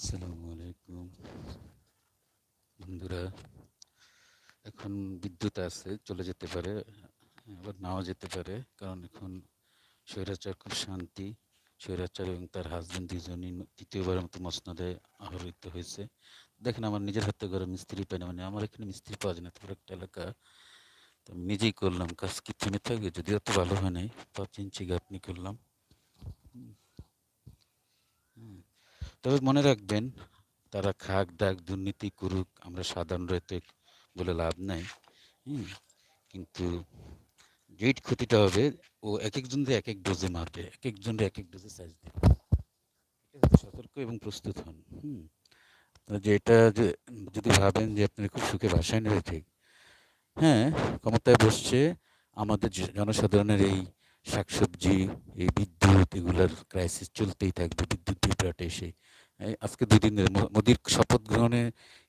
আসসালামু আলাইকুম। বন্ধুরা, এখন বিদ্যুৎ আছে, চলে যেতে পারে, আবার নাও যেতে পারে, কারণ এখন স্বৈরাচার খুব শান্তি। স্বৈরাচার এবং তার হাজবেন্ড দুজনই তৃতীয়বারের মতো মসনদে আহরিত হয়েছে। দেখেন, আমার নিজের হাতে ঘরে মিস্ত্রি পাই না মানে আমার এখানে মিস্ত্রি পাওয়া যায় না, তারপর একটা এলাকা। তো আমি নিজেই করলাম, কাজ কি থেমে থাকবে যদিও তো ভালো হয় নাই, পাঁচ ইঞ্চি গাঁথনি করলাম। তবে মনে রাখবেন, তারা খাক ডাক দুর্নীতি করুক, আমরা সাধারণ রাইতে বলে লাভ নাই, হুম? কিন্তু যেই ক্ষতিটা হবে, ও এক একজনদের এক এক ডোজে মারবে, এক একজন এক এক ডোজে সাইজ দেবে। সতর্ক এবং প্রস্তুত হন, হুম? যে এটা যদি ভাবেন যে আপনি খুব সুখে ভাষায় নেবে, ঠিক? হ্যাঁ ক্ষমতায় বসছে আমাদের জনসাধারণের এই শাকসবজি, এই বিদ্যুৎ, এগুলার ক্রাইসিস চলতেই থাকবে, বিদ্যুৎ বিভ্রাট এসে। আজকে দুই দিন ধরে মোদির শপথ গ্রহণে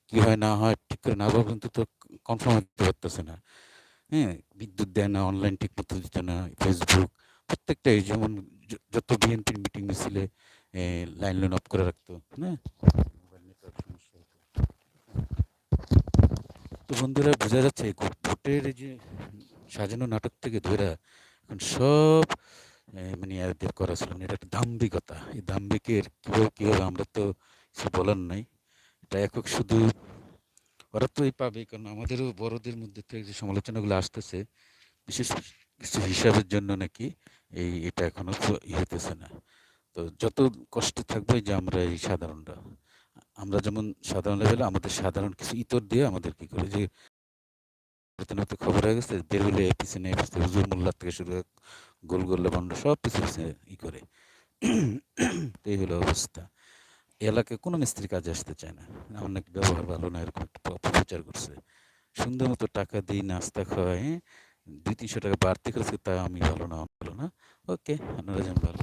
কি হয়, না হয়, ঠিক করে না ভাবে কিন্তু তো কনফার্ম হতে পারতেছে না। হ্যাঁ বিদ্যুৎ দেয় না অনলাইন ঠিক মতো দিতে না ফেসবুক প্রত্যেকটাই যেমন যত বিএনপির মিটিং মিছিলে লাইন লাইন অফ করে রাখতো হ্যাঁ তো বন্ধুরা, বোঝা যাচ্ছে ভোটের যে সাজানো নাটক থেকে ধরে এখন সব মানে করা ছিল এটা একটা দাম্ভিকতা। এই দাম্ভিকের কীভাবে কীভাবে আমরা তো কিছু বলার নাই। এটা একক শুধু ওরা তো এই পাবে, কারণ আমাদেরও বড়দের মধ্যে থেকে যে সমালোচনাগুলো আসতেছে, বিশেষ কিছু হিসাবের জন্য নাকি এই, এটা এখনও হতেছে না। তো যত কষ্টে থাকবে যে আমরা এই সাধারণরা, আমরা যেমন সাধারণ লেভেলে আমাদের সাধারণ কিছু ইতর দিয়ে আমাদের কি করে যে নতুন খবর হয়ে গেছে, বের হলে পিছনে পিছনে হুজুর মোল্লার থেকে শুরু করে গোল গোল্লা বন্ড সব পিছনে পিছনে ই করে। এই হলো অবস্থা। এলাকায় কোনো মিস্ত্রি কাজে আসতে চায় না। আমার নাকি ব্যবহার ভালো না, এরকম অপপ্রচার করছে। সুন্দর মতো টাকা দিই, নাস্তা খাওয়াই হ্যাঁ? দুই তিনশো টাকা বাড়তি করেছে তা আমি ভালো না ভালো না। ওকে, আপনারা যেন ভালো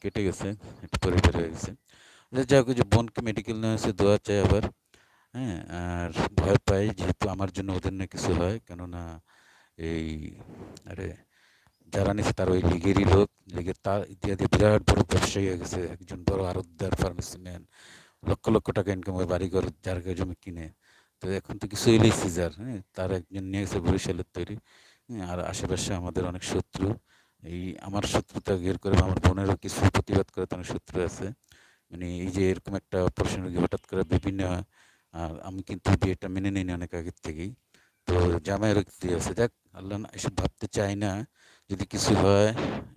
কেটে গেছে, একটু পরিবার হয়ে গেছে। যে যাক ওই যে বোনকে মেডিকেল নেওয়া হয়েছে দোয়া চাই আবার। হ্যাঁ আর ভয় পাই যেহেতু আমার জন্য ওদের না কিছু হয়। কেননা এই আরে যারা নিছে তার ওই লিগেরই লোক। লিগের তা ইত্যাদি বিরাট বড় ব্যবসায়ী হয়ে গেছে। একজন বড় ফার্মেসি ম্যান লক্ষ লক্ষ টাকা ইনকাম হয় বাড়িঘর জায়গা জমি কিনে। তো এখন তো কিছু এলেই সিজার হ্যাঁ। তার একজন নিয়ে গেছে বরিশালের তৈরি হ্যাঁ, আর আশেপাশে আমাদের অনেক শত্রু। এই আমার শত্রুতা ঘের করে আমার বোনেরও কিছু প্রতিবাদ করে অনেক শত্রু আছে। মানে এই যে এরকম একটা অপারেশন হঠাৎ করে বিভিন্ন আর আমি কিন্তু বিয়েটা মেনে নিই অনেক আগের থেকেই। তো জামাইয়েরও কিছু আছে। যাক, আল্লাহ এসব ভাবতে চাই না। যদি কিছু হয়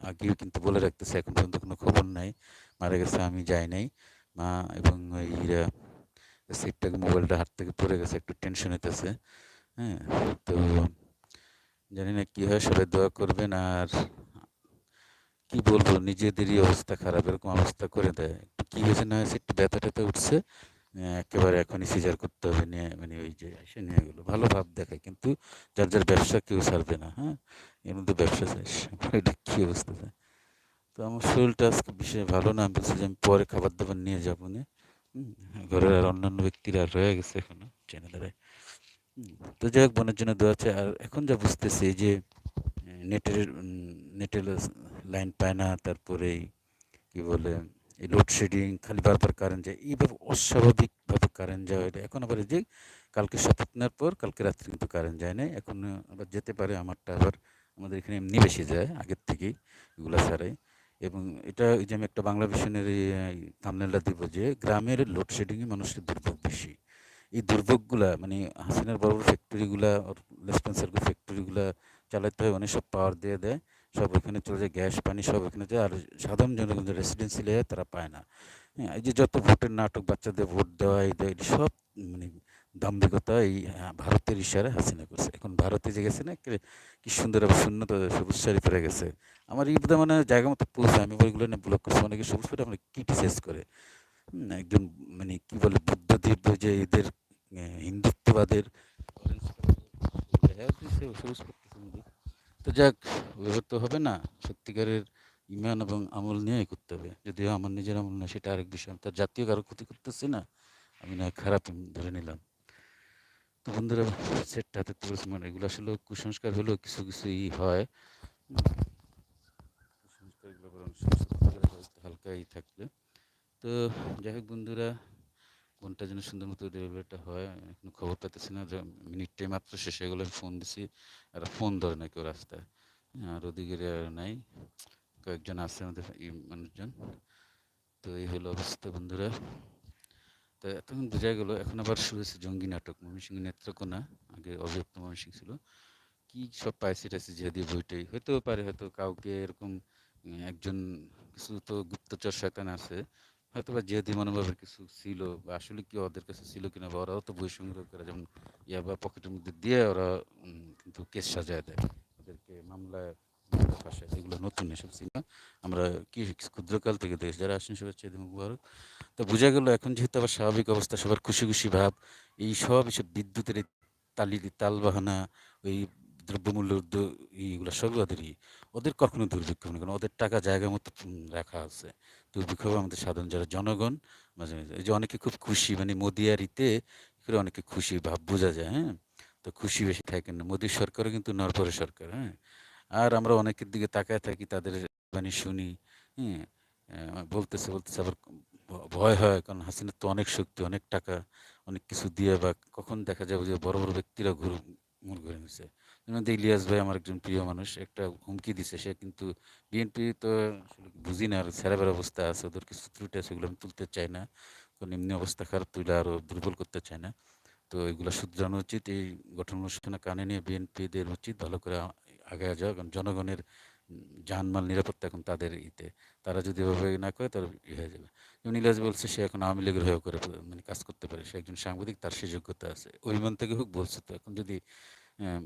আগেও কিন্তু বলে রাখতেছে, এখন পর্যন্ত কোনো খবর নাই। মারা গেছে, আমি যাই নাই। মা এবং ইরা সেটটাকে মোবাইলটা হাত থেকে পড়ে গেছে, একটু টেনশন হইতেছে। হ্যাঁ তো জানি না কি হয়, সবাই দোয়া করবেন আর কি বলব, নিজেদেরই অবস্থা খারাপ, এরকম অবস্থা করে দেয়। একটু কি হয়েছে না হয়েছে, একটু ব্যথা ট্যাথা উঠছে। একেবারে এখনই সিজার করতে হবে, নিয়ে মানে ওই যে এসে নিয়ে গেলো ভালো ভাব দেখায়, কিন্তু যার যার ব্যবসা কেউ ছাড়বে না হ্যাঁ? এর মধ্যে ব্যবসা শেষ এটা কী অবস্থা যায় তো আমার শরীরটা আজকে বিশেষ ভালো না, আমি বলছি যে আমি পরে খাবার দাবার নিয়ে যাব না ঘরের আর অন্যান্য ব্যক্তিরা রয়ে গেছে এখনও দাঁড়ায় তো যাই হোক, বোনের জন্য দেওয়া আছে, আর এখন যা বুঝতেছি যে নেটের নেটের লাইন পায় না, তারপরে কি বলে এই লোডশেডিং খালি বারবার কারেন্ট যায়, এইভাবে অস্বাভাবিকভাবে কারেন্ট যাওয়া এটা এখন আবার যে কালকে শপথ নেওয়ার পর, কালকে রাত্রে কিন্তু কারেন্ট যায় না। এখন আবার যেতে পারে, আমারটা আবার আমাদের এখানে এমনি বেশি যায়, আগের থেকেই এগুলা ছাড়াই এবং এটা ওই যে আমি একটা বাংলা ভিশনের থামনেলটা দিব যে, গ্রামের লোডশেডিংয়ে মানুষের দুর্ভোগ বেশি। এই দুর্ভোগগুলা মানে হাসিনার বড় বড় ফ্যাক্টরিগুলা লেসপেন্সার ফ্যাক্টরিগুলা চালাতে হয়, অনেক সব পাওয়ার দিয়ে দেয়। সব ওখানে চলে যায়, গ্যাস, পানি সব ওখানে যায়। আর সাধারণ জনগণ যে রেসিডেন্সিয়াল এরিয়া তারা পায় না। হ্যাঁ এই যে যত ভোটের নাটক বাচ্চাদের ভোট দেওয়া, এই সব মানে দাম্ভিকতা এই ভারতের ইশারা হাসিনা করছে। এখন ভারতে যে গেছে না, কি সুন্দর শূন্য সবুজ শাড়ি পরে গেছে। আমার বোধহয় মানে জায়গা মতো পৌঁছে আমি ওইগুলো না ব্লক করছি। অনেকে সবুজ পরে আমরা ক্রিটিসাইজ করে। একজন মানে কি বলে বুদ্ধদেব যে এদের হিন্দুত্ববাদের। তো যাক ওইভাবে তো হবে না, সত্যিকারের ইমান এবং আমল নিয়ে করতে হবে। যদিও আমার নিজের আমল না সেটা আরেক বিষয়। তার জাতীয় কারও ক্ষতি করতেছি না, আমি না খারাপ ধরে নিলাম। তো বন্ধুরা, সেটটা হাতে তুলেছি মানে এগুলো আসলে কুসংস্কার হলেও কিছু কিছু ই হয় হালকা ই থাকলে। তো যাই হোক বন্ধুরা বোনটা যেন সুন্দর মতো ডেলিভারিটা হয়। এখনও খবর পাইতেছি না যে মিনিটটাই মাত্র শেষ হয়ে গেলো ফোন দিছি। আর ফোন ধরে না কেউ রাস্তায়। আর নাই। কয়েকজন আছে আমাদের মানুষজন। তো এই হলো অবস্থা বন্ধুরা। তো এতক্ষণ বোঝা গেল, এখন আবার শুরু হয়েছে জঙ্গি নাটক। ময়মনসিংহ নেত্রকোনা, আগে অভিযুক্ত ময়মনসিংহ ছিল। কি সব পাইছে টাইছে যে বইটাই। হতেও পারে, হয়তো কাউকে এরকম একজন কিছু তো গুপ্তচর শয়তান আছে। হয়তো বা জেহাদি মনোভাবের কিছু ছিল, বা আসলে কি ওদের কাছে ছিল কিনা, বা ওরাও তো বই সংগ্রহ করে, যেমন ইয়া বা পকেটের মধ্যে দিয়ে ওরা কিন্তু কেস সাজায় দেয়। মামলায় মামলা ফাঁসায় এগুলো নতুন এসব সিনেমা, আমরা কি ক্ষুদ্রকাল থেকে দেখি যারা আসেন সবার চেয়ে মুবারক। তো বোঝা গেল এখন যেহেতু আবার স্বাভাবিক অবস্থা, সবার খুশি খুশি ভাব, এই সব এসব বিদ্যুতের এই তালি তাল বাহানা, ওই দ্রব্যমূল্য এইগুলো সবই ওদেরই, ওদের কখনো দুর্ভিক্ষ হবে না, কারণ ওদের টাকা জায়গা মতো রাখা আছে। দুর্ভিক্ষ আমাদের সাধারণ যারা জনগণ, মাঝে মাঝে। এই যে অনেকে খুব খুশি মানে মোদি আর ইতে করে অনেকে খুশি ভাব, বোঝা যায় হ্যাঁ? তো খুশি বেশি থাকেন না। মোদীর সরকারও কিন্তু নরপরে সরকার হ্যাঁ? আর আমরা অনেকের দিকে তাকায় থাকি, তাদের বাণী শুনি হ্যাঁ? বলতেছে বলতেছে আবার ভয় হয়, কারণ হাসিনার তো অনেক শক্তি, অনেক টাকা, অনেক কিছু দিয়ে বা কখন দেখা যাবে যে বড় বড় ব্যক্তিরা ঘুর মুখ ঘুরে নিছে। ইলিয়াস ভাই আমার একজন প্রিয় মানুষ, একটা হুমকি দিছে, সে কিন্তু বিএনপি তো বুঝি না আর স্যারাবের অবস্থা আছে, ওদের কিছু ত্রুটি আছে, ওগুলো আমি তুলতে চাই না, কারণ এমনি অবস্থা খারাপ তুলে আরও দুর্বল করতে চাই না। তো এগুলো শুধরানো উচিত। এই গঠন অনুষ্ঠানে কানে নিয়ে বিএনপিদের উচিত ভালো করে আগে যাওয়া। কারণ জনগণের জানমাল নিরাপত্তা এখন তাদের ইতে। তারা যদি এভাবে না করে, তার ই হয়ে যাবে। যেমন ইলাজ বলছে, সে এখন আওয়ামী লীগের হয়ে করে মানে কাজ করতে পারে। সে একজন সাংবাদিক, তার সে যোগ্যতা আছে। অভিমান থেকে হোক, বলছে তো। এখন যদি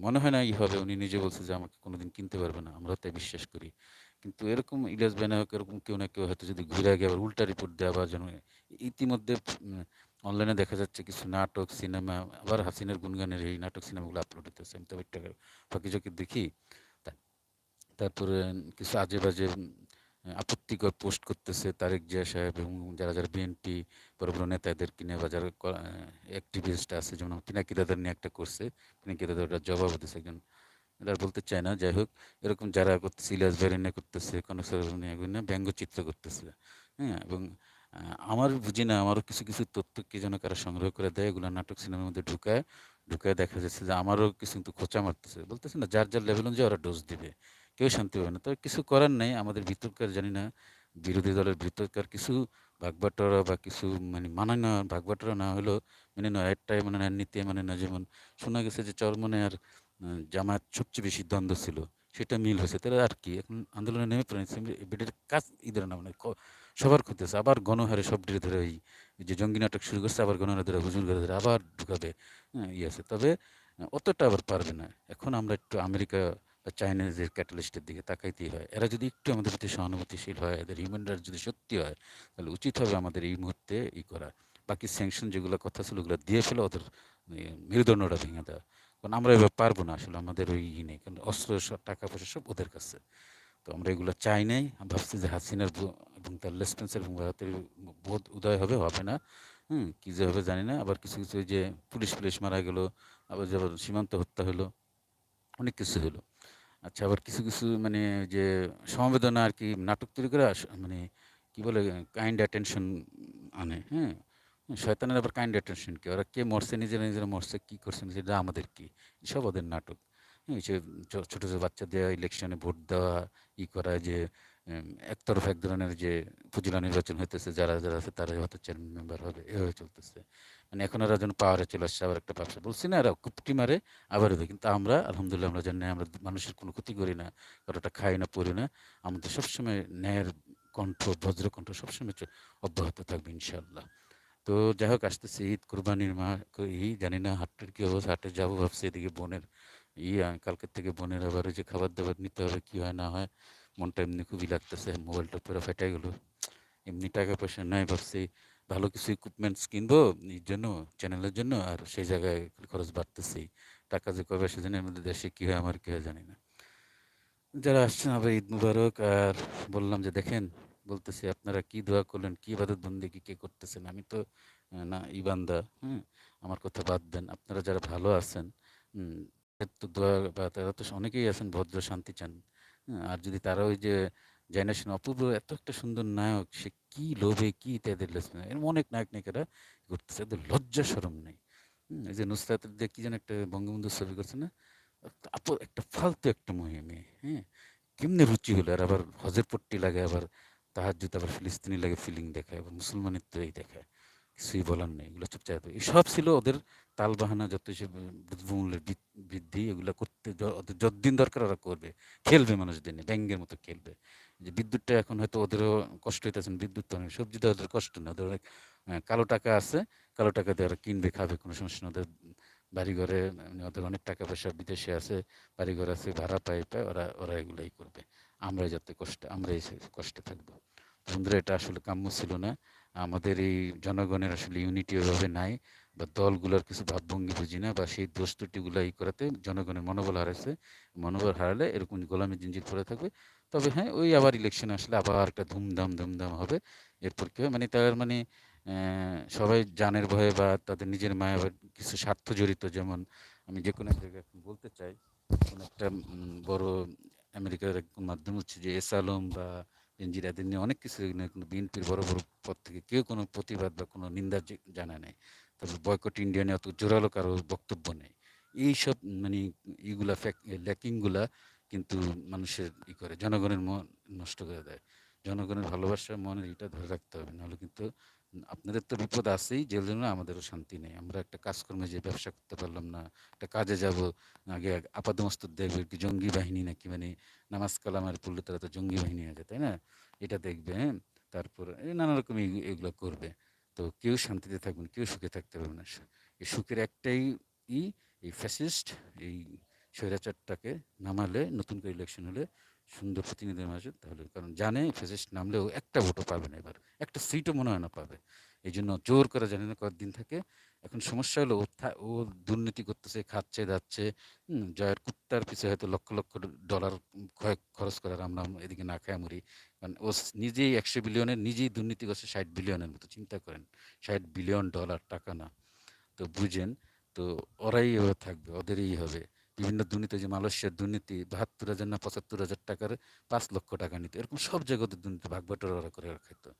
মনে হয় না ই হবে, উনি নিজে বলছে যে আমাকে কোনোদিন কিনতে পারবে না। আমরা তাই বিশ্বাস করি। কিন্তু এরকম ইলিয়াস বেনা হোক, এরকম কেউ না কেউ হয়তো যদি ঘুরে গিয়ে আবার উল্টা রিপোর্ট দেওয়া বা যেন, ইতিমধ্যে অনলাইনে দেখা যাচ্ছে কিছু নাটক, সিনেমা, আবার হাসিনের গুনগানের এই নাটক সিনেমাগুলো আপলোড হতেছে আমি তো একটা ফাঁকি চোখে দেখি তারপরে কিছু আজে বাজে আপত্তিকর পোস্ট করতেছে তারেক জিয়া সাহেব এবং যারা যারা বিএনপি বড় বড় নেতাদের কিনে বা যারা অ্যাক্টিভিস্ট আছে, যেমন পিনাকি দাদার নিয়ে একটা করছে। পিনাকি দাদা ওটার জবাব দিচ্ছে একজন। এটা বলতে চায় না, যাই হোক, এরকম যারা করতেছে, ইলিয়াস ভাইয়ের নিয়ে করতেছে কোনো নিয়ে ব্যঙ্গচিত্র করতেছে। হ্যাঁ এবং আমার বুঝি না, আমারও কিছু কিছু তথ্য কে যেন কারা সংগ্রহ করে দেয়, এগুলো নাটক সিনেমার মধ্যে ঢুকায় ঢুকায় দেখা যাচ্ছে যে আমারও কিছু কিন্তু খোঁচা মারতেছে। বলতেছে না, যার যার লেভেল অনুযায়ী ওরা ডোজ দিবে। কেউ শান্তি পাবে না। তবে কিছু করার নেই, আমাদের ভিতরকার জানি না, বিরোধী দলের ভিতরকার কিছু ভাগবাটোয়ারা বা কিছু মানে মানায় না ভাগবাটোয়ারা না হলেও মানে না একটাই মানে না নীতি মানে না, যেমন শোনা গেছে যে চরমনে আর জামায়াত সবচেয়ে বেশি দ্বন্দ্ব ছিল, সেটা মিল হয়েছে। তাহলে আর কি? এখন আন্দোলনে নেমে বেডের কাজ ঈদের না মানে সবার খুঁজতেছে আবার গণহারে সব ধীরে ধরে ওই যে জঙ্গি নাটক শুরু করছে, আবার গণহারে ধরে হুজুর ধরে ধরে আবার ঢুকাবে হ্যাঁ ইয়ে আছে। তবে অতটা আবার পারবে না। এখন আমরা একটু আমেরিকা বা চাইনিজের ক্যাটালিস্টের দিকে তাকাইতেই হয়। এরা যদি একটু আমাদের প্রতি সহানুভূতিশীল হয়, এদের হিউম্যান রাইটস যদি সত্যি হয়, তাহলে উচিত হবে আমাদের এই মুহূর্তে ই করা। বাকি স্যাংশন যেগুলো কথা ছিল, ওগুলো দিয়ে ফেলে ওদের মেরুদণ্ডটা ভেঙে দেওয়া। কারণ আমরা এবার পারব না, আসলে আমাদের ওই ই নেই। কারণ অস্ত্র টাকা পয়সা সব ওদের কাছে। তো আমরা এগুলো চাই নাই। ভাবছি যে হাসিনার এবং তার লেসপেন্সের এবং ভারতের বোধ উদয় হবে হবে না। হুম, কী যে হবে জানি না। আবার কিছু কিছু যে পুলিশ পুলিশ মারা গেলো, আবার যেমন সীমান্ত হত্যা হলো, অনেক কিছু হলো। আচ্ছা আবার কিছু কিছু মানে যে সমবেদনা আর কি নাটক তৈরি করে মানে কি বলে কাইন্ড অ্যাটেনশন আনে হ্যাঁ। শয়তানের আবার কাইন্ড অ্যাটেনশন কি? ওরা কে মরছে, নিজেরা নিজেরা মরছে, কী করছে সেটা আমাদের কি? সব ওদের নাটক। সে ছোট ছোট বাচ্চাদের ইলেকশনে ভোট দেওয়া, ই করা, যে একতরফা এক ধরনের যে উপজেলা নির্বাচন হইতেছে, যারা যারা আছে তারাই হয়তো চেয়ারম্যান মেম্বার হবে, এভাবে চলতেছে। মানে এখন ওরা যেন পাওয়ারে চলে আসছে, আবার একটা ব্যবসা বলছি না, এরা কুপটি মারে, আবার হবে। কিন্তু আমরা, আলহামদুলিল্লাহ, আমরা জানি আমরা মানুষের কোনো ক্ষতি করি না, কারোটা খাই না, পড়ি না। আমাদের সবসময় ন্যায়ের কণ্ঠ বজ্র কণ্ঠ সবসময় অব্যাহত থাকবে ইনশাল্লাহ তো যাই হোক, আসতেছে ঈদ, কুরবানির মা ই জানি না, হাটের কি অবস্থা, হাটে যাব ভাবছি, এদিকে বোনের ই আ- কালকের থেকে বোনের আবার ওই যে খাবার দাবার নিতে হবে, কী হয় না হয়, মনটা এমনি খুবই লাগতেছে, মোবাইলটা পুরো ফেটে গেলো। এমনি টাকা পয়সা নাই ভাবছি, ভালো কিছু ইকুইপমেন্টস কিনবো এই জন্য চ্যানেলের জন্য, আর সেই জায়গায় খরচ বাড়তেছে। টাকা যে কবে জানি এর দেশে কী হয়, আমার কি হয় জানি না। যারা আসছেন, আবার ঈদ মুবারক, আর বললাম যে, দেখেন, বলতেছি, আপনারা কি দোয়া করলেন, কি ইবাদত বন্দেগী কে করতেছেন? আমি তো, না, ইবান্দা হ্যাঁ আমার কথা বাদ দেন। আপনারা যারা ভালো আছেন এর তো তারা তো অনেকেই আছেন, ভদ্র, শান্তি চান। আর যদি তারা ওই যে যায় না অপূর্ব, এত একটা সুন্দর নায়ক, সে কি লোভে, কি তাদের এরকম অনেক নায়ক নায়িকারা করতেছে? এদের লজ্জা সরম নেই। এই যে নুসরাতের দিয়ে কি যেন একটা বঙ্গবন্ধুর ছবি করছে না? আপ- একটা ফালতু একটা মহিলা মেয়ে হ্যাঁ? কেমনি রুচি হলো? আর আবার হজের পট্টি লাগে, আবার তাহাজ্জুদ, আবার ফিলিস্তিনি লাগে ফিলিং দেখায়, আবার মুসলমানের তো এই দেখায়। কিছুই বলার নেই এগুলো চুপচাপ। এই সব ছিল ওদের তালবাহানা যত সে দ্রব্যমূল্যের বৃদ্ধি এগুলো করতে যতদিন দরকার ওরা করবে। খেলবে মানুষ দিনে ব্যাঙ্গের মতো খেলবে। যে বিদ্যুৎটা এখন হয়তো ওদেরও কষ্ট হইতেছে না, বিদ্যুৎ তো সবজিটা ওদের কষ্ট নেই ওদের অনেক কালো টাকা আছে কালো টাকা দিয়ে ওরা কিনবে খাবে কোনো সমস্যা নেই। ওদের বাড়িঘরে মানে ওদের অনেক টাকা পয়সা বিদেশে আছে বাড়িঘর আছে ভাড়া পায় পায় ওরা ওরা এগুলাই করবে। আমরা যাতে কষ্টে আমরাই কষ্টে থাকব। বন্ধুরা এটা আসলে কাম্য ছিল না। আমাদের এই জনগণের আসলে ইউনিটি ওইভাবে নাই। বা দলগুলোর কিছু ভাবভঙ্গি বুঝি না, বা সেই দোষ ই করাতে জনগণের মনোবল হারাইছে। মনোবল হারালে এরকম গোলামি জিঞ্জির পড়ে থাকবে। তবে হ্যাঁ ওই আবার ইলেকশন আসলে আবার একটা ধুমধাম ধুমধাম হবে। এরপর কি মানে তার মানে সবাই জানের ভয়ে বা তাদের নিজের মায়া বা কিছু স্বার্থ জড়িত যেমন আমি যে কোনো জায়গায় বলতে চাই, কোনো একটা বড় আমেরিকার মাধ্যম হচ্ছে যে এস আলম বা এনজির এদের নিয়ে অনেক কিছু কিন্তু বিএনপির বড় বড় পদ থেকে কেউ কোনো প্রতিবাদ বা কোনো নিন্দা জানায় নেই। তারপর বয়কট ইন্ডিয়া নিয়ে অত জোরালো কারও বক্তব্য নেই। এইসব মানে ইগুলা ল্যাকিংগুলা কিন্তু মানুষের ই করে, জনগণের মন নষ্ট করে দেয়। জনগণের ভালোবাসা মনের এটা ধরে রাখতে হবে, নাহলে কিন্তু আপনাদের তো বিপদ আছেই যে জন্য আমাদেরও শান্তি নেই। আমরা একটা কাজকর্মে যে ব্যবসা করতে পারলাম না, একটা কাজে যাব, আগে আপাদমস্তক দেখবে কি জঙ্গি বাহিনী নাকি মানে নামাজ কালামের পড়লে তারা তো জঙ্গি বাহিনী আছে তাই না? এটা দেখবে হ্যাঁ? তারপর নানা রকম এগুলো করবে। তো কেউ শান্তিতে থাকবেন, কেউ সুখে থাকতে পারবে না। এই সুখের একটাই ই, এই ফ্যাসিস্ট এই স্বৈরাচারটাকে নামালে নতুন করে ইলেকশন হলে সুন্দর প্রতিনিধি মাঝে তাহলে কারণ জানে ফ্যাসিস্ট নামলেও একটা ভোটও পাবে না এবার। একটা সিটও মনে হয় না পাবে। এই জন্য জোর করে জানি না কতদিন থাকে। এখন সমস্যা হলো ও দুর্নীতি করতেছে খাচ্ছে হুম, জয়ের কুত্তার পিছে হয়তো লক্ষ লক্ষ ডলার খরচ করার আমরা এদিকে না খায় মরি। কারণ ও নিজেই একশো বিলিয়নের নিজেই দুর্নীতি করছে ষাট বিলিয়নের মতো চিন্তা করেন। ষাট বিলিয়ন ডলার টাকা না। তো বুঝেন তো ওরাই থাকবে ওদেরই হবে। বিভিন্ন দুর্নীতি, যে মালয়েশিয়ার দুর্নীতি, বাহাত্তর হাজার না পঁচাত্তর হাজার টাকার পাঁচ লক্ষ টাকা নিত। এরকম সব ওদের দুর্নীতি, ভাগ বাটোয়ারা ওরা করে খাইতো,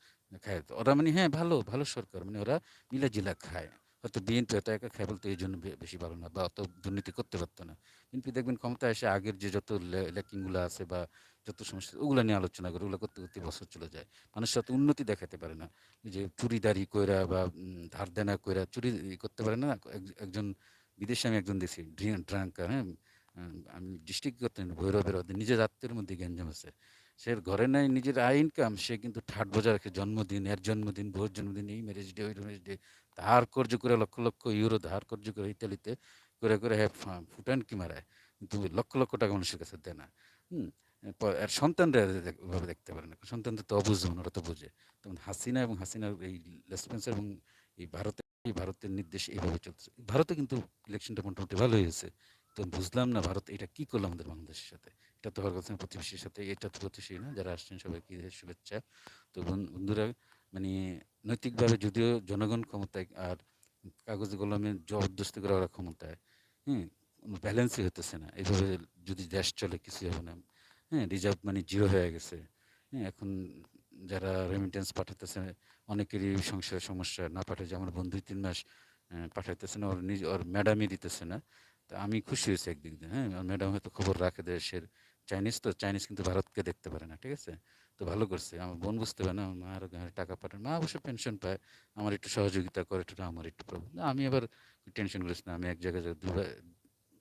খায়। তো ওরা মানে হ্যাঁ ভালো ভালো সরকার। মানে ওরা মিলা জিলা খায়। হয়তো বিএনপি হয়তো একা খায় বলতে এই জন্য বেশি ভালো না বা অত দুর্নীতি করতে পারতো না। বিএনপি দেখবেন ক্ষমতা এসে আগের যে যত ল্যাকিংগুলো আছে বা যত সমস্যা ওগুলো নিয়ে আলোচনা করে, ওগুলো করতে করতে বছর চলে যায়। মানুষের অত উন্নতি দেখাতে পারে না। যে চুরিদারি কইরা বা ধার দেনা কইরা চুরি করতে পারে না। এক- একজন বিদেশে আমি একজন দেখছি, ড্রাঙ্ক হ্যাঁ আমি ডিস্ট্রিক্ট করতে ভৈরবের ওদের নিজের আত্মের মধ্যে গ্যাঞ্জাম আছে। সে ঘরে নাই, নিজের আয় ইনকাম সে কিন্তু ঠাট বজায় রাখে জন্মদিন, এর জন্মদিন ভোর জন্মদিন, এই ম্যারেজ ডে ওই ম্যারেজ ডে ধার কর্য করে লক্ষ লক্ষ ইউরো ধার কর্য করে ইতালিতে করে করে হ্যাঁ ফুটান কি মারায়? কিন্তু লক্ষ লক্ষ টাকা মানুষের কাছে দেয় না। হুম আর সন্তানরা ওভাবে দেখতে পারে না। সন্তানদের তো অবুঝ ওরা তো বোঝে। তখন হাসিনা এবং হাসিনার এই লেসপেন্সার এবং এই ভারতে ভারতের নির্দেশ এইভাবে চলছে ভারতে কিন্তু ইলেকশনটা মোটামুটি ভালো হয়েছে। তো বুঝলাম না ভারত, এটা কি করল আমাদের বাংলাদেশের সাথে? এটা তো হওয়ার কথা প্রতিবেশীর সাথে, এটা তো প্রতিবেশী না, যারা আসছেন সবাইকে শুভেচ্ছা। তো বন্ধুরা মানে নৈতিকভাবে যদিও জনগণ ক্ষমতায়, আর কাগজ কলমে জবরদস্তি করে ওরা ক্ষমতায়, হুম ব্যালেন্সই হতেছে না। এইভাবে যদি দেশ চলে কিছু হবে না। হ্যাঁ রিজার্ভ মানি জিরো হয়ে গেছে। হ্যাঁ এখন যারা রেমিটেন্স পাঠাতেছে অনেকেরই সংসার সমস্যা না পাঠায় যে আমার বন্ধু তিন মাস পাঠাইতেছে না, ওর নিজ, ওর ম্যাডামই দিতেছে না। তা আমি খুশি হয়েছি একদিক দিয়ে হ্যাঁ ওর ম্যাডাম হয়তো খবর রাখে দেশের চাইনিজ তো চাইনিজ কিন্তু ভারতকে দেখতে পারে না, ঠিক আছে? তো ভালো করছে, আমার বোন বুঝতে পারে না মার গাঁয়ে টাকা পাঠায়, মা অবশ্য পেনশন পায়, আমার একটু সহযোগিতা করে, একটু আমার একটু প্রবলেম আমি আবার টেনশন করিস না, আমি এক জায়গায় বে-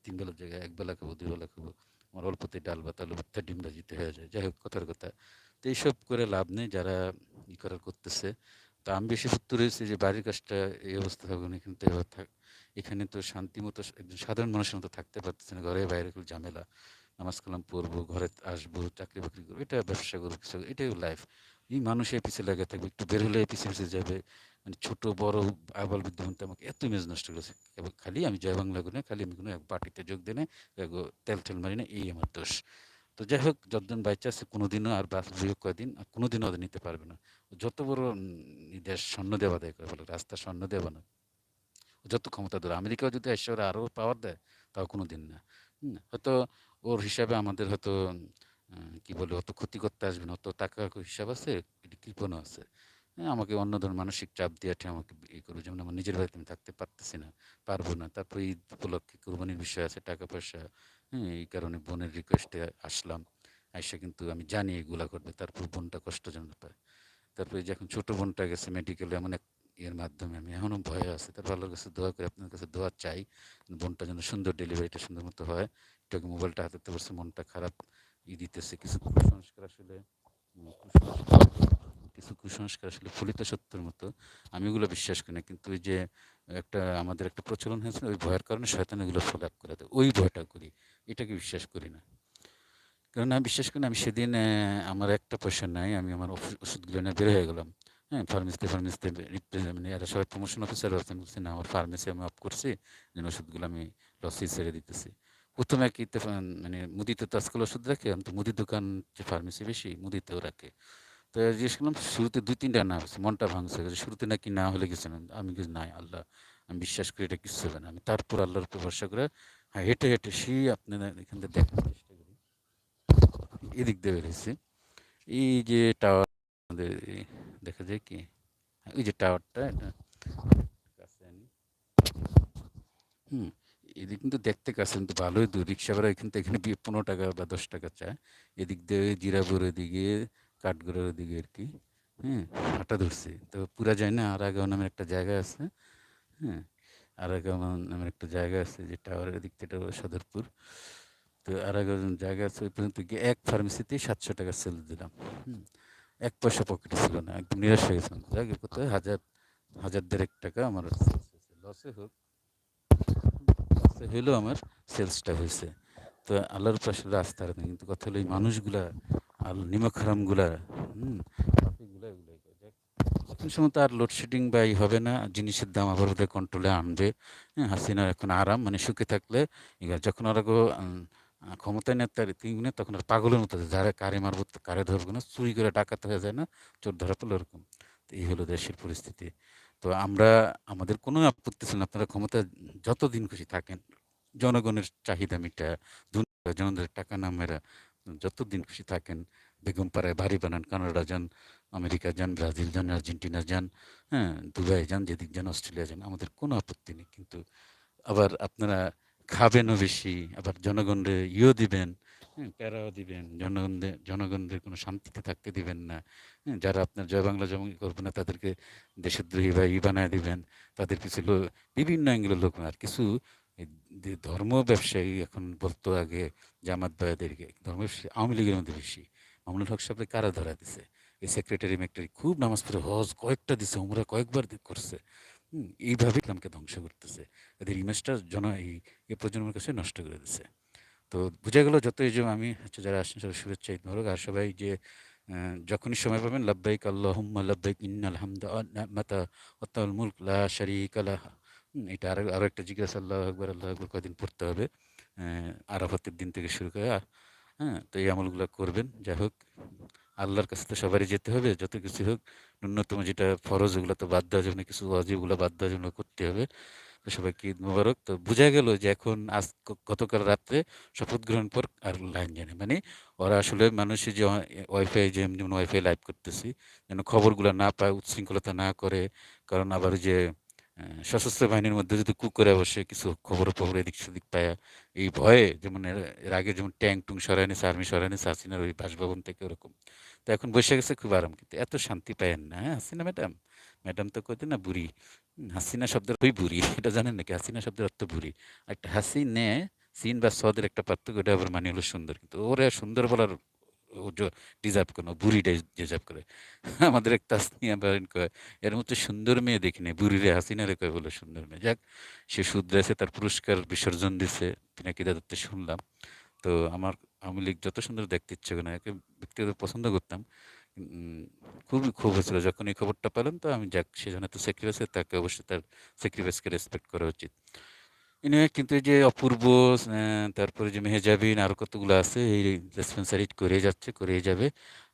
তিন বেলার জায়গায়, এক বেলা খাব, দুই বেলা খাব, আমার অল্পতে ডাল আলু ভর্তা ডিম ভাজিতে হয়ে যায়, যাই হোক, কথার কথা। তো এইসব করে লাভ নেই যারা ই করার করতেছে। তো আমি বেশি ভুক্ত রয়েছে যে বাড়ির কাজটা এই অবস্থা থাকুন এখানে তো এবার থাক, এখানে তো শান্তি মতো একজন সাধারণ মানুষের মতো থাকতে পারতেছে না, ঘরে বাইরে খুব ঝামেলা। নামাজ কালাম পড়ব, ঘরে আসব, চাকরি বাকরি করব, এটা ব্যবসা করব, কিছু এটাই লাইফ এই মানুষের পিছিয়ে লেগে থাকবে, একটু বের হলে পিছিয়ে পিছিয়ে যাবে। মানে ছোটো, বড়, আবাল বিদ্যমান আমাকে এত ইমেজ নষ্ট করেছে। কেবল খালি আমি জয় বাংলা করে খালি আমি কোনো এক পার্টিতে যোগ দিই না তেল টেল মারি না, এই আমার দোষ। তো যাই হোক যতদিন বাইচা আছে কোনোদিনও আর বাঁচবে কয়দিন আর কোনোদিনও ওদের নিতে পারবে না। যত বড় দেশ স্বর্ণ দেওয়া দেয় করে বলে রাস্তা স্বর্ণ দেওয়া না যত ক্ষমতা ধরে আমেরিকাও যদি এসে ওরা আরও পাওয়ার দেয় তাও কোনো দিন না হয়তো ওর হিসাবে আমাদের হয়তো কি বলে অত ক্ষতি করতে আসবে না অত টাকা হিসাব আছে কৃপণও আছে। হ্যাঁ, আমাকে অন্য ধরনের মানসিক চাপ দিয়ে আমাকে ই করবে যেমন আমার নিজের বাড়িতে আমি থাকতে পারতেছি না পারব না। তারপরে ঈদ উপলক্ষে কোরবানির বিষয় আছে টাকা পয়সা হ্যাঁ এই কারণে বোনের রিকোয়েস্টে আসলাম। আইসা কিন্তু আমি জানি এগুলা করবে তারপর বোনটা কষ্ট যেন না পায় তারপরে যখন ছোট বোনটা গেছে মেডিকেলে এমন এক এর মাধ্যমে আমি এখনও ভয়ে আছি। তার ভালোর কাছে দোয়া করে, আপনার কাছে দোয়া চাই বোনটা যেন সুন্দর ডেলিভারিটা সুন্দর মতো হয়। একটু মোবাইলটা হাতে পারছে মনটা খারাপ ই দিতেছে কিছু কুসংস্কার আসলে কুসংস্কার কিছু কুসংস্কার আসলে ফলিত সত্যের মতো আমি ওগুলো বিশ্বাস করি না। কিন্তু ওই যে একটা আমাদের একটা প্রচলন হয়েছে ওই ভয়ের কারণে শয়তান এগুলো ফলো আপ করে দেয়। ওই ভয়টা করি এটাকে বিশ্বাস করি না। কারণ আমি বিশ্বাস করি না, আমি সেদিন আমার একটা পয়সা নাই আমি আমার ওষুধ- ওষুধগুলো নিয়ে বের হয়ে গেলাম। হ্যাঁ ফার্মেসিতে ফার্মেসিতে মানে এরা সবাই প্রমোশন অফিসার আছেন বলছি না আমার ফার্মেসি আমি অফ করছি যেন ওষুধগুলো আমি লসে ছেড়ে দিতেছি। প্রথমে কি মানে মুদিতে তো আজকাল ওষুধ রাখে আমি তো মুদির দোকান যে ফার্মেসি বেশি মুদিতেও রাখে। তো করলাম শুরুতে দুই তিনটা না হয়েছে, মনটা ভাঙছে শুরুতে নাকি না হলে না, আমি কিছু নাই, আল্লাহ, আমি বিশ্বাস করি এটা কিছু হবে না, আমি তারপর আল্লাহর উপর ভরসা করে হ্যাঁ হেঁটে হেঁটে সেই আপনারা এখান থেকে দেখার চেষ্টা করি। এদিক দিয়ে বেরিয়েছি। এই যে টাওয়ার আমাদের দেখা যায় কি? ওই যে টাওয়ারটা এটা কাছে হুম, এদিক কিন্তু দেখতে কাছে কিন্তু ভালোই দূর রিক্সা ভাড়া এখান থেকে এখানে পনেরো টাকা বা দশ টাকা চায়। এদিক দিয়ে জিরাপুর ওদিকে কাঠগড়ার ওদিকে আর কি হ্যাঁ হাঁটা ধরছি। তো পুরা যায় না আরাগাঁও নামের একটা জায়গা আছে হ্যাঁ আরাগাঁও নামের একটা জায়গা আছে, যে টাওয়ারের দিক থেকে সদরপুর। তো আরাগাঁও জায়গা আছে, ওই পর্যন্ত গিয়ে এক ফার্মেসিতেই সাতশো টাকা সেল দিলাম, হুম। এক পয়সা পকেটে ছিল না, একদম নিরাশ হয়ে গেছিলাম। যাক কত হাজার হাজার দেড়েক টাকা আমার লসে হোক লসে হইলেও আমার সেলসটা হয়েছে। তো আল্লাহর আসলে আস্থা কিন্তু কথা হলো এই মানুষগুলা আর নিমক হারামগুলা হুম এগুলা এগুলাই এখন সময় আর লোডশেডিং বা হবে না জিনিসের দাম আবার ওদের কন্ট্রোলে আনবে। হ্যাঁ হাসিনার এখন আরাম মানে সুখে থাকলে এবার যখন উম, ক্ষমতায় নেয় তার তিন তখন আর পাগলের মতো যারা কারে মারবো কারে ধরবো না চুরি করে ডাকাত হয়ে যায় না চোর ধরা পড়ল ওরকম। তো এই হলো দেশের পরিস্থিতি। তো আমরা আমাদের কোনো আপত্তি ছিল না আপনারা ক্ষমতা যতদিন খুশি থাকেন জনগণের চাহিদা মিটা জনগণের টাকা না মেরা যতদিন খুশি থাকেন, বেগম পাড়ায় বাড়ি বানান, কানাডা যান, আমেরিকা যান, ব্রাজিল যান, আর্জেন্টিনা যান হ্যাঁ দুবাই যান, যেদিক যান, অস্ট্রেলিয়া যান, আমাদের কোনো আপত্তি নেই। কিন্তু আবার আপনারা খাবেনও বেশি, আবার জনগণরে ইয়েও দিবেন হ্যাঁ প্যারাও দিবেন, জনগণদের জনগণদের কোনো শান্তিতে থাকতে দিবেন না হ্যাঁ যারা আপনার জয় বাংলা জমা করবে না, তাদেরকে দেশদ্রোহী বা ই বানায় দিবেন, তাদের কিছু বিভিন্ন অ্যাঙ্গেলের লোক আর কিছু ধর্ম ব্যবসায়ী এখন বলতো আগে জামাত ভাইদেরকে ধর্ম ব্যবসায়ী আওয়ামী লীগের মধ্যে বেশি। মামুনুল হক সাহেবকে কারা ধরা দিছে? এই সেক্রেটারি মেক্রেটারি খুব নামাজ পড়ে হজ কয়েকটা দিছে উমরা কয়েকবার করছে। এইভাবে ইসলামকে ধ্বংস করতেছে। এদের ইমেজটা জন এই এ প্রজন্মের কাছে নষ্ট করে দিচ্ছে তো বোঝা গেল যত এই যে আমি হচ্ছে যারা আসছেন সবাই শুভেচ্ছা ঈদ মোবারক। আর সবাই যে যখনই সময় পাবেন লাব্বাইক আল্লাহুম্মা লাব্বাইক ইন্নাল হামদা মাতা ওয়া মুলক লা শারীকা লাহ। হুম, এটা আরও আরও একটা জিজ্ঞাসা আল্লাহ আকবার আল্লাহ আকবার কয়দিন পড়তে হবে। আরাফাতের দিন থেকে শুরু করে হ্যাঁ তো এই আমলগুলো করবেন, যাই হোক। আল্লাহর কাছে তো সবারই যেতে হবে, যত কিছু হোক, ন্যূনতম যেটা ফরজ, ওগুলো তো বাদ দেওয়া যাবে না কিছু অজীবগুলো বাদ দেওয়া যাবে না করতে হবে। তো সবাইকে ঈদ মোবারক। তো বোঝা গেল যে এখন আজ গতকাল রাত্রে শপথ গ্রহণ পর আর লাইন জানে মানে ওরা আসলে মানুষের যে ওয়াইফাই, যে যেমন ওয়াইফাই লাইভ করতেছি, যেন খবরগুলো না পায়, উচ্ছৃঙ্খলতা না করে, কারণ আবার যে সশস্ত্র বাহিনীর মধ্যে যদি কুকুরে বসে কিছু খবর খবর এদিক সেদিক পায়, এই ভয়ে যেমন এর আগে যেমন ট্যাঙ্ক টুং সরাই নিছে, আর্মি নিছে, হাসিনার ওই বাসভবন থেকে ওরকম। তো এখন বসে গেছে খুব আরাম, কিন্তু এত শান্তি পায়েন না হ্যাঁ হাসিনা ম্যাডাম? ম্যাডাম তো কইতে না, বুড়ি। হাসিনা শব্দের ওই বুড়ি, এটা জানেন নাকি? হাসিনা শব্দের অর্থ বুড়ি। একটা হাসি নে সিন বা সদের একটা পার্থক্য, এটা আবার মানে হলো সুন্দর, কিন্তু ওরে সুন্দর বলার ও ডিজার্ভ করে না বুড়িটাই ডিজার্ভ করে। আমাদের এক তাসনিয়া বারিন কয়, এর মধ্যে সুন্দর মেয়ে দেখিনি। বুড়িরে হাসিনারে কয়, বলে সুন্দর মেয়ে। যাক, সে শুধরেছে তার পুরস্কার বিসর্জন দিছে, পিনাকি দাদাতে শুনলাম। তো আমার আওয়ামী লীগ যত সুন্দর দেখতে ইচ্ছে না, একে ব্যক্তিগত পছন্দ করতাম। খুবই ক্ষোভ হয়েছিল। যখন এই খবরটা পেলাম তো আমি, যাক সেজন্য তো স্যাক্রিফাইস তাকে অবশ্যই তার স্যাক্রিফাইসকে রেসপেক্ট করা উচিত। এনিওয়ে কিন্তু যে অপূর্ব তারপরে যে মেহেজাবিন আরও কতগুলো আছে, এই রেসপন্সারিট করে যাচ্ছে করে যাবে।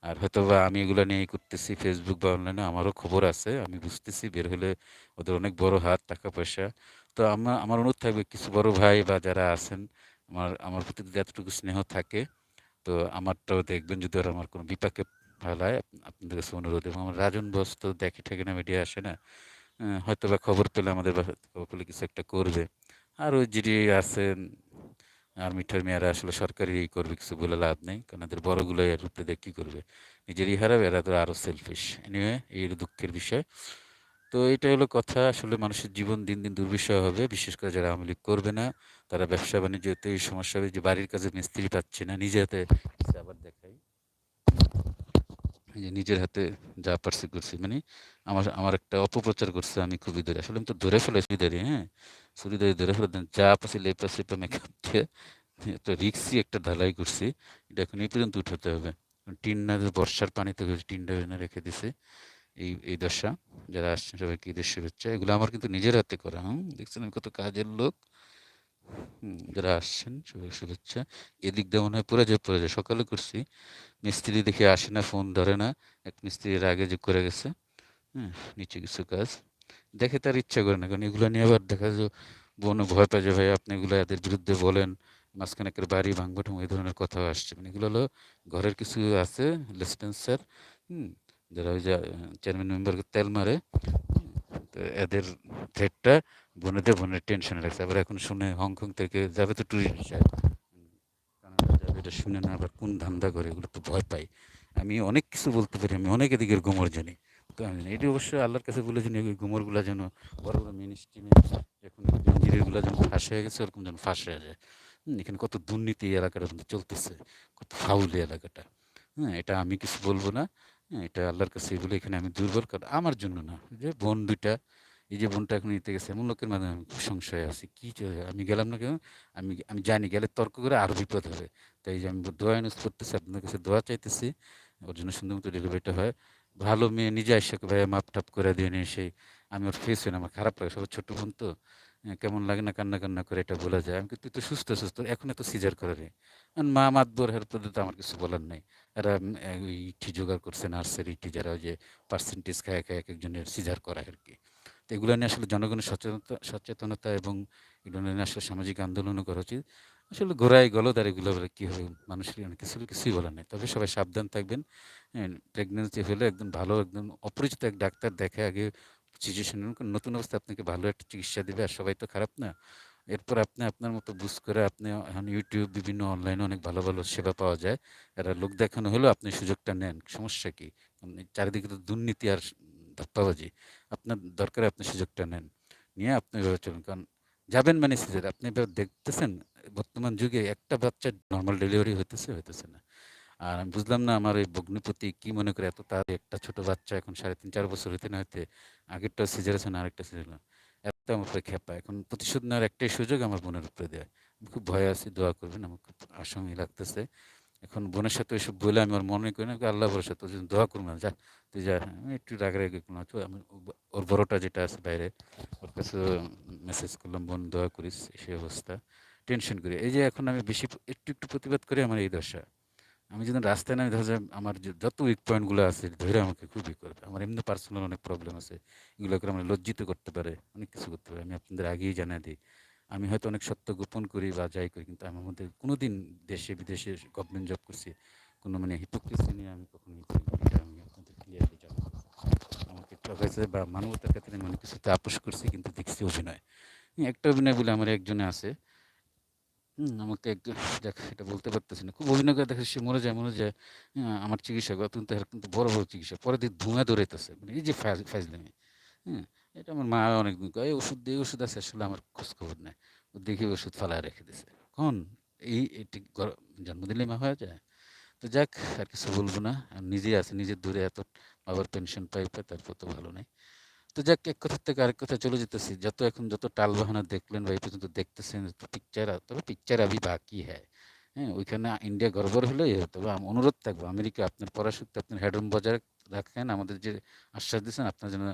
আর হয়তো বা আমি এগুলো নিয়ে করতেছি ফেসবুক বা অনলাইনে আমারও খবর আছে, আমি বুঝতেছি, বের হলে ওদের অনেক বড় হাত, টাকা পয়সা। তো আমার আমার অনুরোধ থাকবে কিছু বড় ভাই বা যারা আছেন, আমার আমার প্রতি যদি এতটুকু স্নেহ থাকে, তো আমারটাও দেখবেন যদি আমার কোনো বিপাকে ফেলায় আপ- আপনাদের কাছে অনুরোধ। এবং আমার রাজন বস তো দেখে ঠেকে না মিডিয়া আসে না হয়তো বা খবর পেলে আমাদের খবর পেলে কিছু একটা করবে। আর ওই যিনি আছেন আর্মি টার্মি এরা আসলে সরকারি করবে কিছু বলে লাভ নেই, কারণ এদের বড়গুলো এর উপরে কী করবে? নিজেরই হারাবে এরা তো আরও সেলফিশ এনিওয়ে এই দুঃখের বিষয়। তো এটা হলো কথা, আসলে মানুষের জীবন দিন দিন দুর্বিষয় হবে, বিশেষ করে যারা আওয়ামী লীগ করবে না, তারা ব্যবসা বাণিজ্যতে এই সমস্যা হবে যে বাড়ির কাজে মিস্ত্রি পাচ্ছে না, নিজে হাতে আবার দেখাই। যে নিজের হাতে যা পারছি করছি মানে আমার আমার একটা অপপ্রচার করছে, আমি খুবই ধরে, আসলে আমি তো ধরে ফেলেছি ধরে হ্যাঁ? ছুরি ধরে ফেলে দেন যা পাচ্ছি লেপা সেপা মেকআপ দিয়ে তো রিক্সি একটা ঢালাই করছি, এটা এখন এই পর্যন্ত উঠাতে হবে। টিন না বর্ষার পানিতে টিনটা এনে রেখে দিছে এই এই দশা। যারা আসছেন সবাইকে ঈদের শুভেচ্ছা। এগুলো আমার কিন্তু নিজের হাতে করা, হুম? দেখছেন কত কাজের লোক। যারা আসছেন সবাই শুভেচ্ছা। এদিক দিয়ে মনে হয় পড়ে যায় পড়ে যায়। সকালে করছি, মিস্ত্রি দেখে আসে না, ফোন ধরে না। এক মিস্ত্রির আগে যে করে গেছে হ্যাঁ নিচে কিছু কাজ। দেখে তার ইচ্ছা করে না। কারণ এগুলো নিয়ে আবার দেখা যায় বোনও ভয় পায় যে, ভাই, আপনি এগুলো এদের বিরুদ্ধে বলেন, মাঝখানে একটা বাড়ি ভাঙবো এই ধরনের কথাও আসছে। মানে এগুলো হলো ঘরের কিছু আছে লেসপেন্সার হুম, যারা ওই যে, চেয়ারম্যান মেম্বারকে তেল মারে তো এদের থ্রেটটা বোনেদের বোনের টেনশনে লাগছে আবার এখন শুনে হংকং থেকে যাবে তো ভিসায় কানাডা যাবে, এটা শুনে না, আবার কোন ধান্দা করে এগুলো তো ভয় পাই আমি অনেক কিছু বলতে পারি, আমি অনেক এদিকের গোমর জানি। তো আমি এটি অবশ্যই আল্লাহর কাছে বলেছেন এই গোমরগুলা যেন বড় বড় মেন স্ট্রিমে এখন ইঞ্জিনিয়ারগুলো যেন ফাঁস হয়ে গেছে, ওরকম যেন ফাঁস হয়ে যায়। এখানে কত দুর্নীতি এই এলাকাটার মধ্যে চলতেছে, কত ফাউল এলাকাটা। হ্যাঁ এটা আমি কিছু বলব না। এটা আল্লাহর কাছে বলে এখানে আমি দুর্বল, কারণ আমার জন্য না। যে বোন দুইটা, এই যে বোনটা এখন নিতে গেছে, এমন লোকের মাধ্যমে আমি সংশয় আছি, কী আমি গেলাম না কেন? আমি আমি জানি গেলে তর্ক করে আরও বিপদ হবে। তাই যে আমি দোয়া ইউজ করতেছি আপনার কাছে দোয়া চাইতেছি, ওর জন্য সুন্দর মতো ডেলিভারিটা হয়। ভালো মেয়ে নিজে আসে ভাই মাপ টাপ করে দিয়ে নিয়ে এসে আমি ওর ফেস হয় আমার খারাপ লাগে সবার ছোটো বোন তো কেমন লাগে না কান্না কান্না করে এটা বলা যায়? আমি তুই তো সুস্থ সুস্থ, এখন এত সিজার করে রে। মা মাতবর হের তো আমার কিছু বলার নাই। এরা ইটি জোগাড় করছে, নার্সারি ইটি যারা ওই যে পার্সেন্টেজ খায় খায় এক একজনের সিজার করা আর কি। তো এগুলো নিয়ে আসলে জনগণের সচেতনতা সচেতনতা এবং এগুলো নিয়ে আসলে সামাজিক আন্দোলনও করা উচিত। আসলে ঘোড়ায় গলদার এগুলো বলে কী হবে? মানুষের অনেক কিছু কিছুই বলার নেই। তবে সবাই সাবধান থাকবেন। প্রেগনেন্সি হলে একদম ভালো, একদম অপরিচিত এক ডাক্তার দেখে আগে সিচুয়েশন নতুন অবস্থায় আপনাকে ভালো একটা চিকিৎসা দেবে আর সবাই তো খারাপ না। এরপর আপনি আপনার মতো বুঝ করে আপনি এখন ইউটিউব বিভিন্ন অনলাইনে অনেক ভালো ভালো সেবা পাওয়া যায়। এরা লোক দেখানো হলেও আপনি সুযোগটা নেন। সমস্যা কি? চারিদিকে তো দুর্নীতি আর ধাপ্পাবাজি। আপনার দরকারে আপনি সুযোগটা নেন। নিয়ে আপনি এভাবে চলুন। কারণ যাবেন মানে সিজার। আপনি দেখতেছেন, বর্তমান যুগে একটা বাচ্চা নর্মাল ডেলিভারি হইতেছে হইতেছে না। আর আমি বুঝলাম না আমার ওই ভগ্নিপতি কি মনে করে এত তার একটা ছোট বাচ্চা এখন সাড়ে তিন চার বছর হইতে না হইতে আগেরটা সিজার আছে না আরেকটা সিজার এত আমার উপরে খেপা এখন প্রতিশোধ নেওয়ার একটাই সুযোগ আমার মনের উপরে দেয়। খুব ভয় আছি, দোয়া করবেন, আমার খুব আসামি লাগতেছে। এখন বোনের সাথে ওইসব বলে আমি আর মনে করি না আল্লাহ ভরসা, তোর জন্য দোয়া করব যা, তুই যা, আমি একটু রাগারাগি করলাম, তো আমি ওর বড়টা যেটা আছে বাইরে, ওর কাছে মেসেজ করলাম, বোন, দোয়া করিস সেই অবস্থা। টেনশন করি। এই যে এখন আমি বেশি একটু একটু প্রতিবাদ করি আমার এই দশা। আমি যদি রাস্তায় নামি ধর আমার যত উইক পয়েন্টগুলো আছে, ধরে আমাকে খুবই করবে আমার এমনি পার্সোনাল অনেক প্রবলেম আছে। এগুলো করে আমার লজ্জিত করতে পারে, অনেক কিছু করতে পারে। আমি আপনাদের আগেই জানিয়ে দিই। আমি হয়তো অনেক সত্য গোপন করি বা যাই করি কিন্তু আমার মধ্যে কোনো দিন দেশে বিদেশে গভর্নমেন্ট জব করছি কোনো মানে হিপোক্রেসি নিয়ে আমি এটা আমি আপনাদের ক্লিয়ারলি জানাব। আমাকে ঠকাইছে বা মানবতার ক্ষেত্রে আমি অনেক কিছুতে আপোষ করছি কিন্তু দেখছি অভিনয়। হুম, একটা অভিনয় বলে আমার একজনে আছে। আমাকে দেখ এটা বলতে পারতেছি না। খুব অভিনয় করে দেখে সে মরে যায় মরে যায়। হ্যাঁ, আমার চিকিৎসা অত্যন্ত কিন্তু বড় বড় চিকিৎসা পরে দিয়ে ধোঁয়া দৌড়াইতেছে মানে এই যে ফাইজ ফাইজলামি হ্যাঁ এটা আমার মা অনেকদিন কয়, "এই ওষুধ দিয়ে ওষুধ আছে। আসলে আমার খোঁজ খবর নেই। ও দেখে ওষুধ ফালায় রেখে দিছে। কখন এই, এটি জন্ম দিলেই মা হয়ে যায়। তো যাক, আর কিছু বলব না। নিজেই আছি, নিজের দূরে এত, বাবার পেনশন পাই পাই, তারপর তো ভালো নেই। তো যাক, এক কথা থেকে আরেক কথা চলে যেতেছি। যত এখন যত টাল বাহানা দেখলেন বা এই পর্যন্ত দেখতেছেন পিকচার তবে পিকচার আবি বাকি হ্যাঁ হ্যাঁ ওইখানে ইন্ডিয়া গড়বড় হলেই তবে আম- অনুরোধ থাকব, আমেরিকা আপনার পড়াশক্তি আপনার হেডরুম বজায় রাখেন। আমাদের যে আশ্বাস দিচ্ছেন আপনার যেন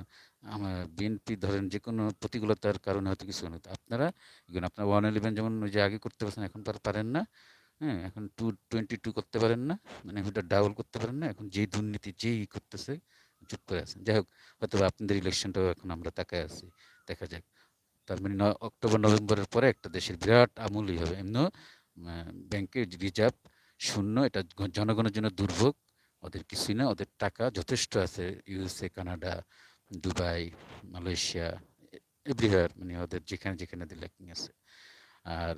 আমার বিএনপি ধরেন যে কোনো প্রতিকূলতার কারণে হয়তো কিছু হতো আপনারা এখন আপনার ওয়ান ইলেভেন যেমন যে আগে করতে পারছেন এখন তো আর পারেন না। হ্যাঁ এখন টু টোয়েন্টি টু করতে পারেন না। মানে ওটা ডাবল করতে পারেন না। এখন যেই দুর্নীতি যেই করতেছে চুপ করে আছেন। যাই হোক হয়তো আপনাদের ইলেকশনটাও এখন আমরা তাকায় আছি। দেখা যাক। তার মানে অক্টোবর, নভেম্বরের পরে একটা দেশের বিরাট আমূলই হবে। এমনিও ব্যাংকের রিজার্ভ শূন্য, এটা জনগণের জন্য দুর্ভোগ। ওদের কিছুই না, ওদের টাকা যথেষ্ট আছে, USA, Canada Dubai, Malaysia everywhere মানে ওদের যেখানে যেখানে ল্যাকিং আছে আর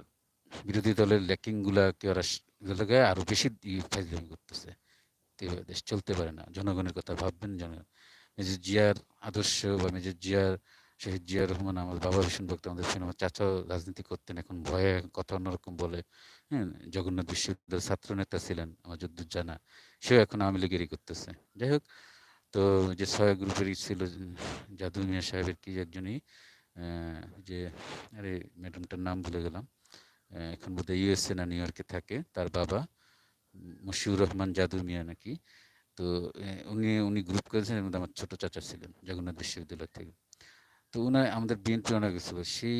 বিরোধী দলের ল্যাকিংগুলাকে ওরা আরও বেশি ফাইজলামি করতেছে দেশ চলতে পারে না জনগণের কথা ভাববেন জনগণ মেজর জিয়ার আদর্শ বা মেজর জিয়ার শহীদ জিয়া রহমান আমার বাবা ভীষণ ভক্ত আমাদের আমার চাচাও রাজনীতি করতেন এখন ভয়ে কথা অন্যরকম বলে হ্যাঁ জগন্নাথ বিশ্ববিদ্যালয়ের ছাত্র নেতা ছিলেন আমার যদ্দূর জানা সেও এখন আওয়ামী লীগেরই করতেছে যাই হোক তো যে ছয় গ্রুপেরই ছিল যে জাদু মিয়া সাহেবের কি একজনই যে, আরে ম্যাডামটার নাম ভুলে গেলাম এখন বোধহয় ইউএসএ না নিউ ইয়র্কে থাকে, তার বাবা মশিউর রহমান জাদু মিয়া নাকি, তো উনি উনি গ্রুপ করেছেন মধ্যে আমার ছোট চাচা ছিলেন, জগন্নাথ বিশ্ববিদ্যালয় থেকে। তো উনি আমাদের বিএনপি অনেক সেই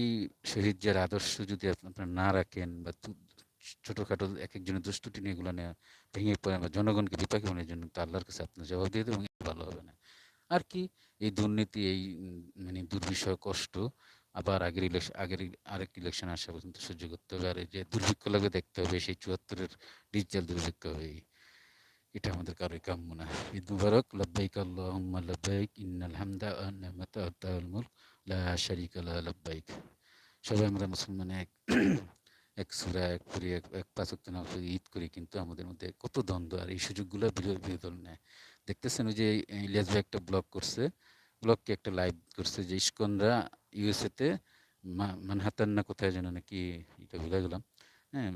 শহীদ যার আদর্শ যদি আপ- আপনারা না রাখেন বা ছোটখাটো এক একজনের দুষ্টুটি নিয়ে এগুলো নিয়ে ভেঙে পড়ে বা জনগণকে বিপাকে মনের জন্য তো আল্লাহর কাছে আপনার জবাব দিয়ে দেবেন ভালো হবে না। আর কি, এই দুর্নীতি, এই মানে দুর্বিষয় কষ্ট, আবার আগের ইলেকশন আগের আরেক ইলেকশন আসা পর্যন্ত সহ্য করতে হবে, আর এই যে দুর্ভিক্ষ লাগে দেখতে হবে, সেই চুয়াত্তরের ডিজিটাল দুর্ভিক্ষ হবে এটা আমাদের কারোই কাম্য না। ঈদ মুবারক, লব্বাইক আল্লাহুম্মা লব্বাইক, ইন্নাল হামদা ওয়ান নি'মাতা মুলক, লা শারীকা লা লব্বাইক। সবাই আমরা মুসলমান এক। এক সুরা এক করি, এক এক পাঁচ ওয়াক্ত নামাজ ঈদ করি, কিন্তু আমাদের মধ্যে কত দ্বন্দ্ব আর এই সুযোগগুলো বিরোধী দল নেয় দেখতেছেন ওই যে ইলিয়াস ভাই একটা ব্লগ করছে, ব্লগকে একটা লাইভ করছে যে ইস্কনরা ইউএসএতে মানহাতান না কোথায় যেন নাকি এটা ভুলে গেলাম। হ্যাঁ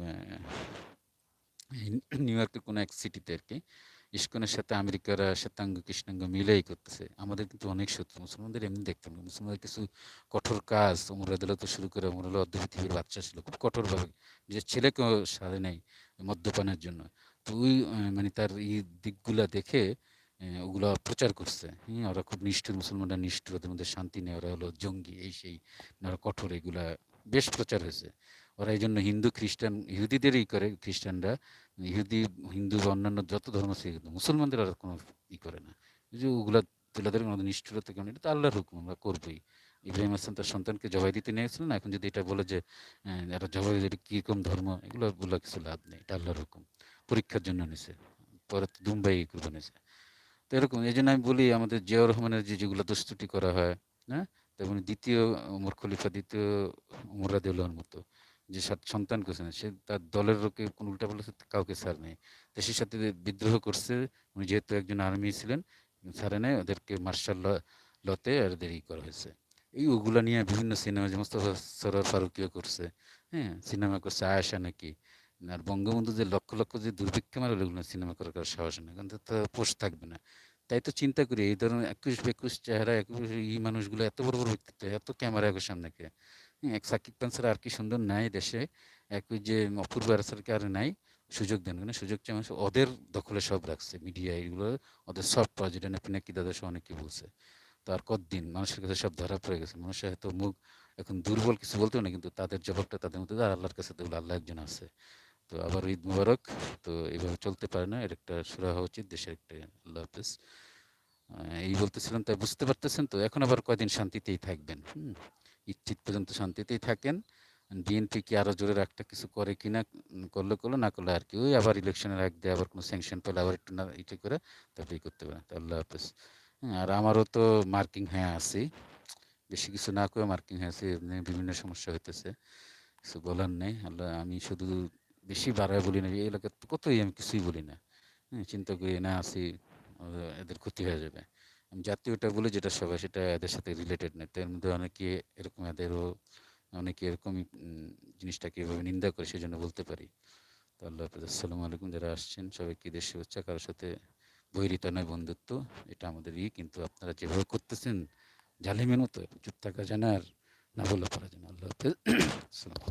নিউ ইয়র্কের কোনো এক সিটিতে আর কি ইস্কনের সাথে আমেরিকারা শ্বেতাঙ্গ, কৃষ্ণাঙ্গ মিলেই করতেছে। আমাদের কিন্তু অনেক শত্রু। মুসলমানদের এমনি দেখতাম না মুসলমানদের কিছু কঠোর কাজ, ওমর আদালত শুরু করে ওমর আল্লাহ অর্ধ পৃথিবীর বাচ্চা ছিল। খুব কঠোরভাবে। যে ছেলেকেও সারে নাই মদ্যপানের জন্য। তো ওই মানে তার এই দিকগুলা দেখে ওগুলা প্রচার করছে। হ্যাঁ ওরা খুব নিষ্ঠুর। মুসলমানরা নিষ্ঠুর, ওদের মধ্যে শান্তি নেই। ওরা হলো জঙ্গি, এই সেই ওরা কঠোর, এগুলা বেশ প্রচার হয়েছে। ওরা এই জন্য হিন্দু, খ্রিস্টান, ইহুদিদেরই করে, খ্রিস্টানরা। ইহুদি হিন্দু বা অন্যান্য যত ধর্ম কিন্তু মুসলমানদের আর কোনো ই করে না। যে ওগুলা তুলে ধরে আমাদের নিষ্ঠুরতা কেমন এটা তো আল্লাহর হুকুম আমরা করবোই। ইব্রাহিম আসলাম তার সন্তানকে জবাই দিতে নিয়েছিল না এখন যদি এটা বলে যে আহ, এরা জবাই দিলে কীরকম ধর্ম? এগুলো বলে কিছু লাভ নেই এটা আল্লাহর হুকুম। পরীক্ষার জন্য নিছে পরে দুম্বাই করবে নিছে। তো এরকম এই জন্য আমি বলি আমাদের জিয়াউর রহমানের যে যেগুলো দুস্তুটি করা হয় হ্যাঁ তেমনি দ্বিতীয় উমর খলিফা দ্বিতীয় উমর রাদিউল্লাহর মতো যে সন্তান করছেন সে তার দলের লোকে কোন উল্টা বলেছে কাউকে ছাড় নেই। দেশের সাথে বিদ্রোহ করছে, উনি যেহেতু একজন আর্মি ছিলেন, ছাড়ে নেই, ওদেরকে মার্শাল লতে আর দেরি করা হয়েছে। এই ওগুলা নিয়ে বিভিন্ন সিনেমা যে মোস্তফা সরোয়ার ফারুকিও করছে হ্যাঁ সিনেমা করছে, আয়েশা নাকি। আর বঙ্গবন্ধু যে লক্ষ লক্ষ যে দুর্ভিক্ষ মারে, ওগুলো সিনেমা করার কারও সাহস নেই, কারণ তো পোস্ট থাকবে না। তাই তো চিন্তা করি, এই ধরনের একুশ বেকুশ চেহারা, একুশ, এই মানুষগুলো এত বড় বড় ব্যক্তিত্ব, এত ক্যামেরা একুশ সামনে সাকিব খান ছাড়া আর কি সুন্দর নাই দেশে। এক ওই যে অপূর্ব আরাসারকে আর নাই, সুযোগ দেন কেন? সুযোগ চেয়ে ওদের দখলে সব রাখছে মিডিয়া এগুলো ওদের সব পাওয়া যেটা না পিনাকি দাদা সহ অনেকে বলছে। তো আর কতদিন মানুষের কাছে সব ধরা পড়ে গেছে। মানুষের হয়তো মুখ এখন দুর্বল কিছু বলতেও না কিন্তু তাদের জবাবটা তাদের মধ্যে আর আল্লাহর কাছে দেখল আল্লাহ একজন আছে। তো আবার ঈদ মুবারক। তো এইভাবে চলতে পারে না, এর একটা সুরা হওয়া উচিত, দেশের একটা আল্লাহ হাফেজ। এই বলতেছিলাম, তাই বুঝতে পারতেছেন তো? এখন আবার কয়দিন শান্তিতেই থাকবেন। হুম। ঈদ পর্যন্ত শান্তিতেই থাকেন। বিএনপি কি আরও জোরে একটা কিছু করে কি না করলে করল না করলে আর কি। ওই আবার ইলেকশনের আগ দিয়ে আবার কোনো স্যাংশন পেলে আবার একটু না ইটে করে তারপরে করতে পারে আল্লাহ হাফেজ। হ্যাঁ, আর আমারও তো মার্কিং হ্যাঁ আছি বেশি কিছু না করে মার্কিং হয়ে এমনি বিভিন্ন সমস্যা হইতেছে। কিছু বলার নেই। আল্লাহ আমি শুধু বেশি বাড়ায় বলি না এই এলাকার কতই আমি কিছুই বলি না। হ্যাঁ চিন্তা করি না আছি এদের ক্ষতি হয়ে যাবে। জাতীয়টা বলি যেটা সবাই সেটা এদের সাথে রিলেটেড নেই তার মধ্যে অনেকে এরকম এদেরও অনেকে এরকমই উম, জিনিসটাকে এভাবে নিন্দা করে সেই জন্য বলতে পারি। তো আল্লাহ হাফেজ আসসালামু আলাইকুম। যারা আসছেন সবাইকে ঈদের শুভেচ্ছা। কারোর সাথে বৈরিতা নয় বন্ধুত্ব এটা আমাদের ই কিন্তু আপনারা যেভাবে করতেছেন জালিমের মতো চুপ থাকা জানা আর না বলে পারা জানা আল্লাহ হাফেজ আসসালামু